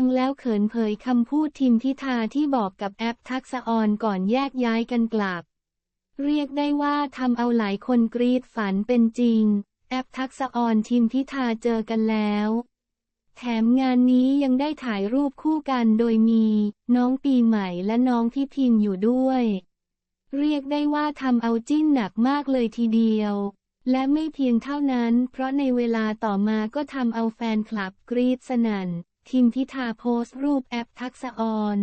ังแล้วเขินเผยคำพูดทิมพิธาที่บอกกับแอปทักษะออนก่อนแยกย้ายกันกลับ เรียกได้ว่าทำเอาหลายคนกรีดฝันเป็นจริง แอปทักษะออนทิมพิธาเจอกันแล้ว แถมงานนี้ยังได้ถ่ายรูปคู่กันโดยมี น้องปีใหม่และน้องพี่พิมอยู่ด้วย เรียกได้ว่าทำเอาจิ้นหนักมากเลยทีเดียวและไม่เพียงเท่านั้น เพราะในเวลาต่อมาก็ทำเอาแฟนคลับกรีดสนั่น ทิมพิธาโพสต์รูปแอปทักษออน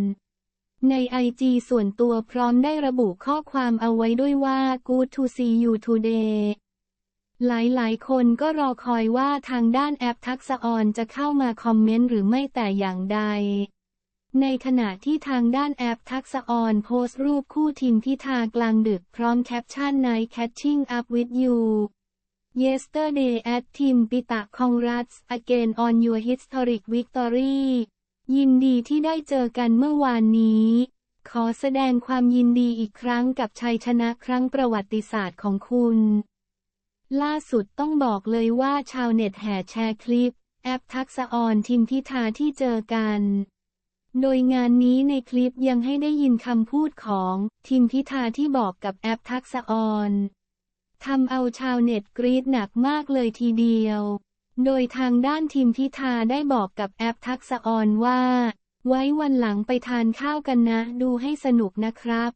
ในไอจีส่วนตัวพร้อมได้ระบุข้อความเอาไว้ด้วยว่า good to see you today หลายๆ คนก็รอคอยว่าทางด้านแอปทักษออนจะเข้ามาคอมเมนต์หรือไม่แต่อย่างใด ในขณะที่ทางด้านแอปทักษออนโพสต์รูปคู่ทิมพิธากลางดึกพร้อมแคปชั่น Night Catching Up with You Yesterday at Team Pita Congrats again on your historic victory ยินดีที่ได้เจอกันเมื่อวานนี้ ขอแสดงความยินดีอีกครั้งกับชัยชนะครั้งประวัติศาสตร์ของคุณ ล่าสุดต้องบอกเลยว่าชาวเน็ตแห่แชร์คลิป แอปทักษะออนทิมพิธาที่เจอกัน โดยงานนี้ในคลิปยังให้ได้ยินคำพูดของทิมพิธาที่บอกกับแอปทักษะออน ทำเอาชาวเน็ตกรี๊ดหนักมากเลยทีเดียว โดยทางด้านทีมพิธาได้บอกกับแอปทักษออนว่า ไว้วันหลังไปทานข้าวกันนะ ดูให้สนุกนะครับ